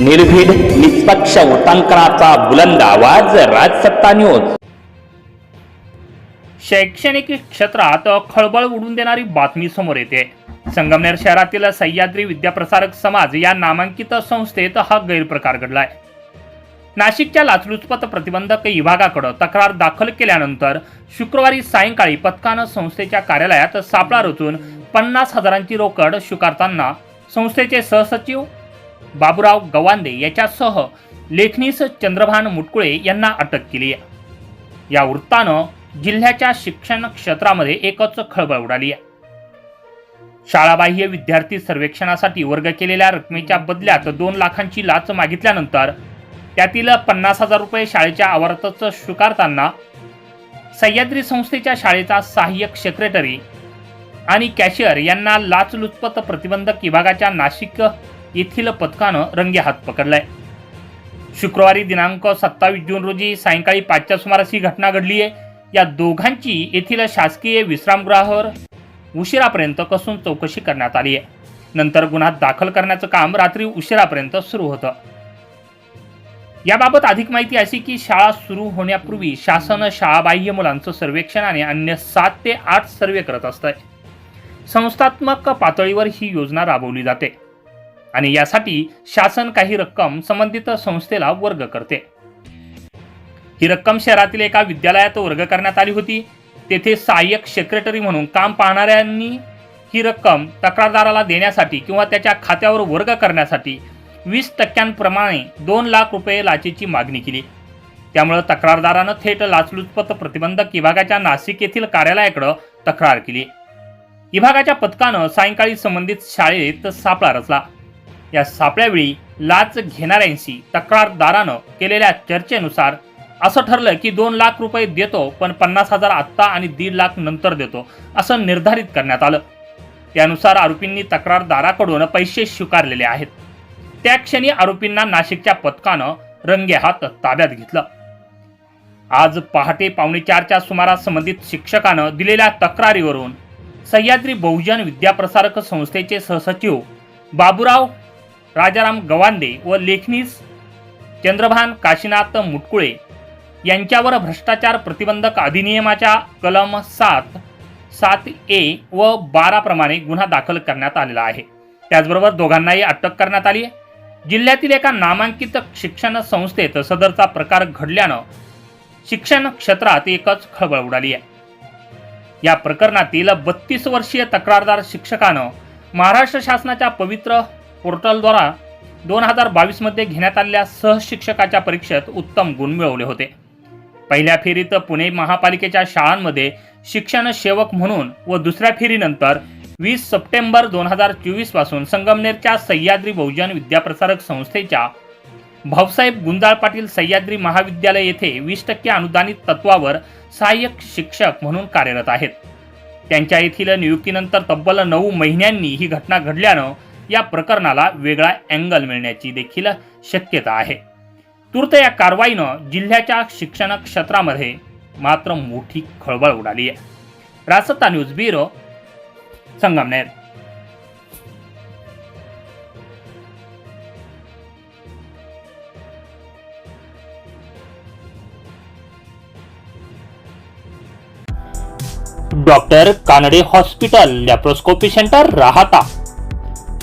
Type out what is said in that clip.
निर्भीड निष्पक्ष उटंकनाचा बुलंद आवाज राजसत्ता न्यूज. शैक्षणिक क्षेत्रात खळबळ उडून देणारी बातमी समोर येते. संगमनेर शहरातील सह्याद्री विद्याप्रसारक समाज या नामांकित संस्थेत हा गैरप्रकार घडलाय. नाशिकच्या लाचलुचपत प्रतिबंधक विभागाकडे तक्रार दाखल केल्यानंतर शुक्रवारी सायंकाळी पथकानं संस्थेच्या कार्यालयात सापळा रचून पन्नास हजारांची रोकड स्वीकारताना संस्थेचे सहसचिव बाबूराव गवांदे याच्यासह लेखनीस चंद्रभान मुटकुळे यांना अटक केली आहे. या वृत्तानं जिल्ह्याच्या शिक्षण क्षेत्रामध्ये एकच खळबळ उडाली आहे. शाळाबाह्य विद्यार्थी सर्वेक्षणासाठी वर्ग केलेल्या रकमेच्या बदल्यात दोन लाखांची लाच मागितल्यानंतर त्यातील पन्नास हजार रुपये शाळेच्या आवारातच स्वीकारताना सह्याद्री संस्थेच्या शाळेचा सहाय्यक सेक्रेटरी आणि कॅशियर यांना लाचलुचपत प्रतिबंधक विभागाच्या नाशिक येथील पथकानं रंगेहात पकडलाय. शुक्रवारी दिनांक सत्तावीस जून रोजी सायंकाळी पाचच्या सुमारास ही घटना घडली आहे या दोघांची येथील शासकीय विश्रामगृहावर उशिरापर्यंत कसून चौकशी करण्यात आली आहे नंतर गुन्हा दाखल करण्याचं काम रात्री उशिरापर्यंत सुरू होतं. याबाबत अधिक माहिती अशी की शाळा सुरू होण्यापूर्वी शासन शाळाबाह्य मुलांचं सर्वेक्षण आणि अन्य सात ते आठ सर्वे करत असतंय. संस्थात्मक पातळीवर ही योजना राबवली जाते. आणि यासाठी शासन काही रक्कम संबंधित संस्थेला वर्ग करते. ही रक्कम शहरातील एका विद्यालयात वर्ग करण्यात आली होती. तेथे सहाय्यक सेक्रेटरी म्हणून काम पाहणाऱ्यांनी ही रक्कम तक्रारदाराला देण्यासाठी किंवा त्याच्या खात्यावर वर्ग करण्यासाठी वीस टक्क्यांप्रमाणे दोन लाख रुपये लाचेची मागणी केली. त्यामुळे तक्रारदारानं थेट लाचलुचपत प्रतिबंधक विभागाच्या नाशिक येथील कार्यालयाकडे तक्रार केली. विभागाच्या पथकानं सायंकाळी संबंधित शाळेत सापळा रचला. या सापळ्यावेळी लाच घेणाऱ्यांशी तक्रारदारानं केलेल्या चर्चेनुसार असं ठरलं की दोन लाख रुपये देतो पण पन्नास हजार आत्ता आणि दीड लाख नंतर देतो असं निर्धारित करण्यात आलं. त्यानुसार आरोपींनी तक्रारदाराकडून पैसे स्वीकारलेले आहेत. त्या क्षणी आरोपींना नाशिकच्या पथकानं रंगेहात ताब्यात घेतलं. आज पहाटे पावणे चारच्या सुमारास संबंधित शिक्षकानं दिलेल्या तक्रारीवरून सह्याद्री बहुजन विद्याप्रसारक संस्थेचे सहसचिव बाबूराव राजाराम गवांदे व लेखनीस चंद्रभान काशीनाथ मुटकुळे यांच्यावर भ्रष्टाचार प्रतिबंधक अधिनियमाच्या कलम सात सात ए व बाराप्रमाणे गुन्हा दाखल करण्यात आलेला आहे. त्याचबरोबर दोघांनाही अटक करण्यात आली आहे. जिल्ह्यातील एका नामांकित शिक्षण संस्थेत सदरचा प्रकार घडल्यानं शिक्षण क्षेत्रात एकच खळबळ उडाली आहे. या प्रकरणातील बत्तीस वर्षीय तक्रारदार शिक्षकानं महाराष्ट्र शासनाच्या पवित्र पोर्टलद्वारा दोन हजार बावीसमध्ये घेण्यात आलेल्या सहशिक्षकाच्या परीक्षेत उत्तम गुण मिळवले होते. पहिल्या फेरीत पुणे महापालिकेच्या शाळांमध्ये शिक्षण सेवक म्हणून व दुसऱ्या फेरीनंतर वीस सप्टेंबर दोन हजार चोवीसपासून संगमनेरच्या सह्याद्री बहुजन विद्याप्रसारक संस्थेच्या भाऊसाहेब गुंजाळ पाटील सह्याद्री महाविद्यालय येथे वीस टक्के अनुदानित तत्वावर सहाय्यक शिक्षक म्हणून कार्यरत आहेत. त्यांच्या येथील नियुक्तीनंतर तब्बल नऊ महिन्यांनी ही घटना घडल्यानं या प्रकरणाला वेगळा अँगल मिळण्याची देखील शक्यता आहे. तूर्त या कारवाईनं जिल्ह्याच्या शिक्षण क्षेत्रामध्ये मात्र मोठी खळबळ उडाली आहे. Rasatta news bureau Sangamner. Doctor Kanade hospital laparoscopy centre Rahata.